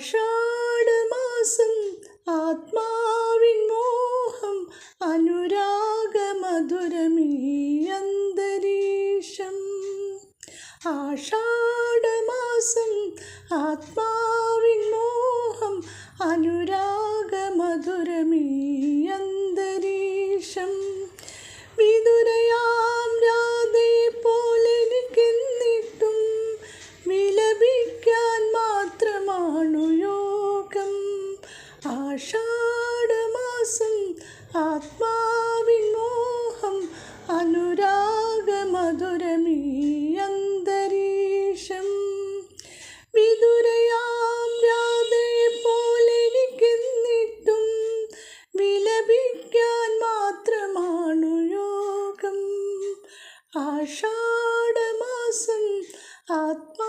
ആഷാഢമാസം ആത്മാവിൻ മോഹം അനുരാഗമധുരമീ അന്തരീക്ഷം ആഷാഢമാസം ആത്മാവിൻ മോഹം അനുരാഗ ആഷാഢമാസം ആത്മാവിമോഹം അനുരാഗമധുരമീയന്തരീക്ഷം. വിതുരയാം രാധയെ പോലെനിക്കെന്നിട്ടും വിലപിക്കാൻ മാത്രമാണു യോഗം. ആഷാഢമാസം ആത്മാ